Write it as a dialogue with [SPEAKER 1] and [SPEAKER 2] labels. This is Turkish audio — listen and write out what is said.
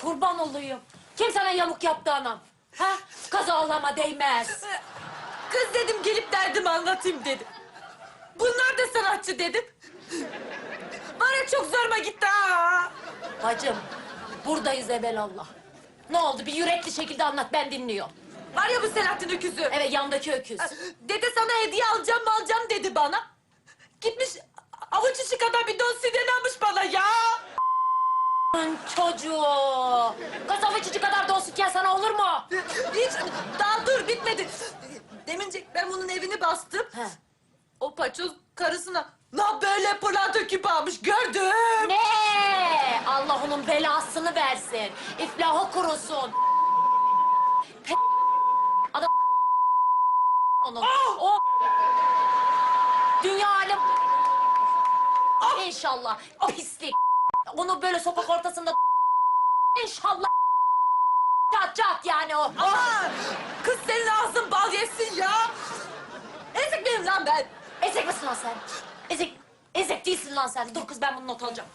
[SPEAKER 1] Kurban olayım. Kim sana yamuk yaptı anam? Ha? Kazalama değmez.
[SPEAKER 2] Kız dedim gelip derdimi anlatayım dedim. Bunlar da sanatçı dedim. Var ya çok zoruma gitti ha.
[SPEAKER 1] Bacım, buradayız evelallah. Ne oldu? Bir yürekli şekilde anlat, ben dinliyorum.
[SPEAKER 2] Var ya bu Selahattin öküzü.
[SPEAKER 1] Evet, yandaki öküz.
[SPEAKER 2] Dede sana hediye alacağım alacağım
[SPEAKER 1] Lan çocuğu. Kasaba çocuk kadar dostluk ya sana olur mu?
[SPEAKER 2] Hiç daha dur bitmedi. Demince ben bunun evini bastım.
[SPEAKER 1] He.
[SPEAKER 2] O paçoz karısına la böyle pırlanta küpü almış gördüm.
[SPEAKER 1] Ne? Allah onun belasını versin. İflahı kurusun. Pe- Adam onu. O dünya alem İnşallah pislik. Onu böyle sokak ortasında İnşallah çat çat yani o.
[SPEAKER 2] Aa, kız senin ağzın bal yesin ya. Ezik miyim lan ben?
[SPEAKER 1] Ezek misin lan sen? Ezek, ezek değilsin lan sen. Dur kız ben bunu not alacağım.